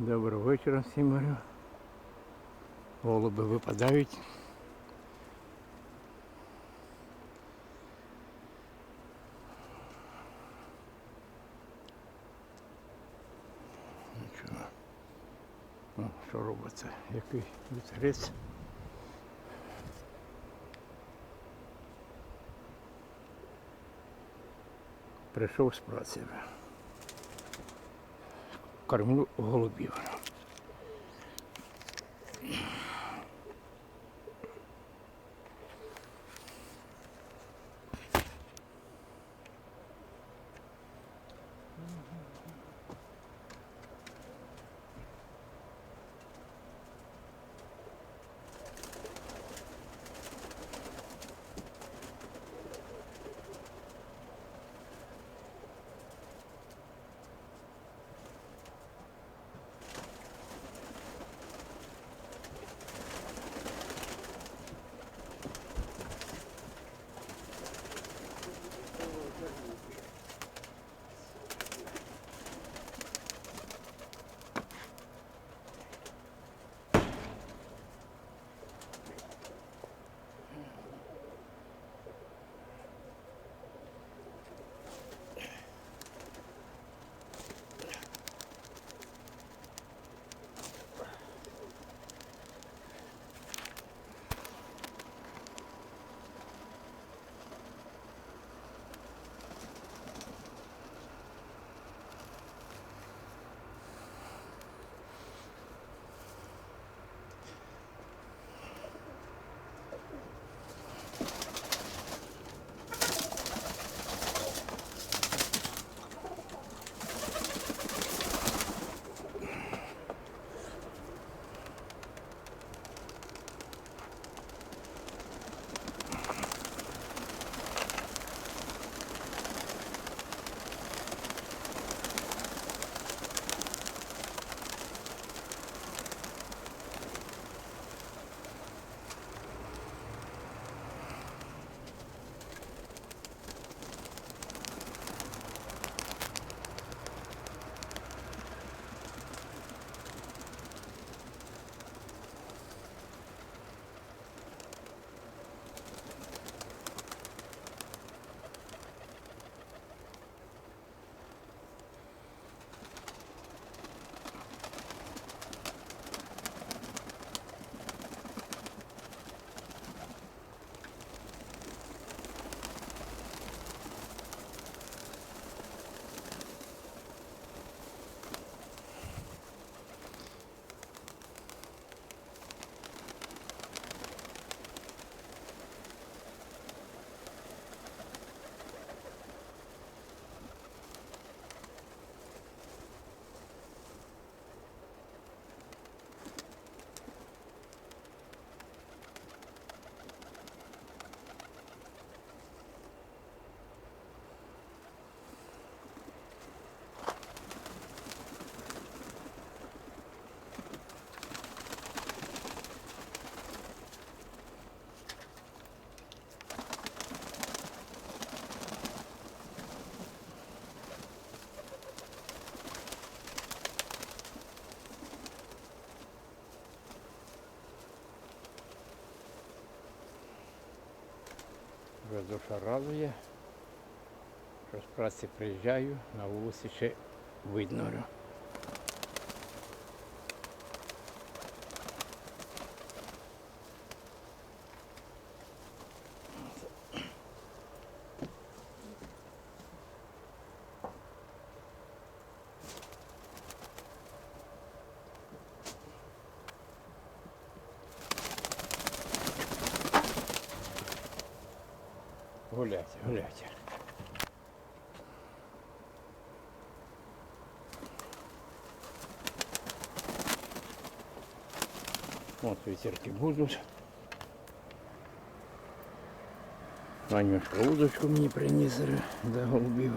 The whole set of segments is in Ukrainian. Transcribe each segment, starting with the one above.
Доброго вечора всім говорю. Голуби випадають. Нічого. О, що робиться? Який вітерець. Прийшов з праці. Вже. Кормлю голубів. Вже душа радує. Що з праці приїжджаю, на вулиці ще видно. Говорю. Гуляйте, гуляйте. Вот ветерки будут. Ванюшка удочку мені принесли, до голубів.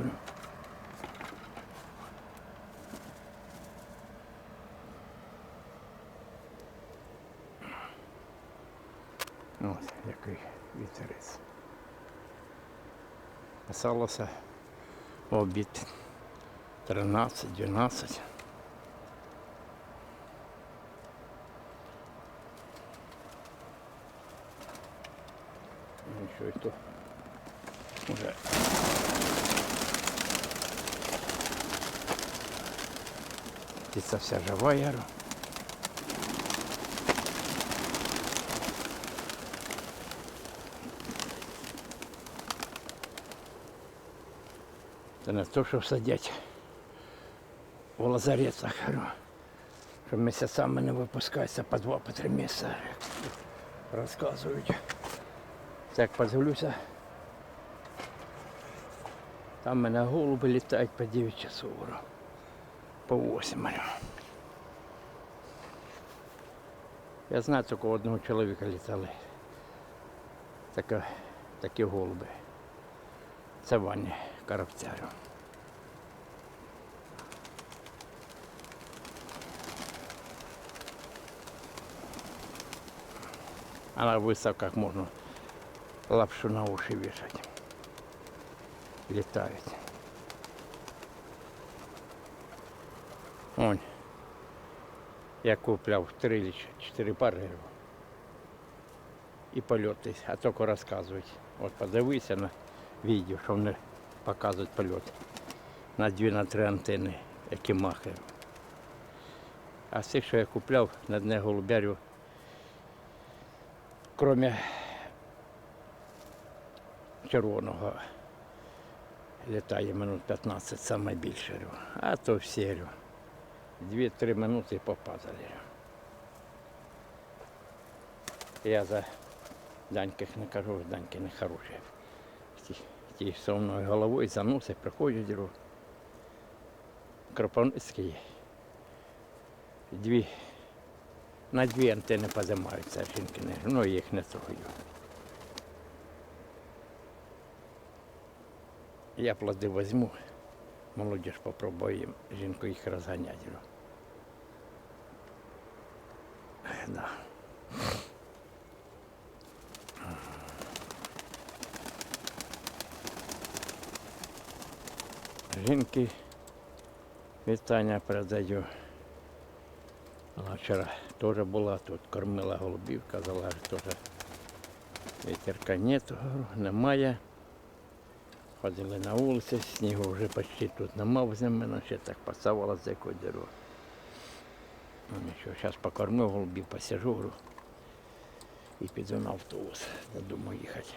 Осталося обід 13-12. Ну, що і то вже птиця вся жива яру. Говорю. Це не то, що сидять у лазаретах, говорю, що місяцями не випускаються по два, по три місяці, розказують. Як подивлюся, там мене голуби літають по 9 часов, по 8. Я знаю, тільки одного чоловіка літали. Таке, такі голуби. Це Ваня Коробцярю. А на виставках можна лапшу на уші вішати. Літають. Вон. Я купляв три чи чотири пари. І польоти, а тільки розказують. От подивися на відео, що вони показують польот. На дві на три антени, які махають. А з тих, що я купляв, на дне голубярю, крім червоного, літає минут 15, саме більше. А то всі. Дві-три минути попадали. Я за Даньких не кажу, Даньки не хороші. Ті со мною головою заносить, приходять, говорю, Кропивницький. Дві, на дві антени позимаються, жінки не, ну їх не трогаю. Я плоди візьму, молодіж попробую жінку їх розганять. говорю. Да. Жінки вітання передаю. Вона вчора теж була тут, кормила голубів, казала, що теж вітерка нету, немає. Ходили на вулиці, снігу вже почти тут нема в мене, ще так посавала з якого дерева. Ну нічого, зараз покормив голубів, посижу і піду на автобус, додому їхати.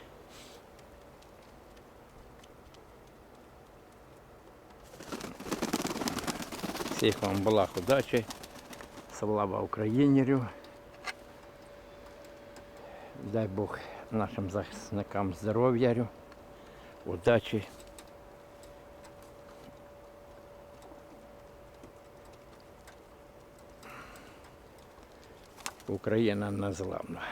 Всіх вам благ, удачі. Слава Україні! рю. Дай Бог нашим захисникам здоров'я, удачі. Україна незламна.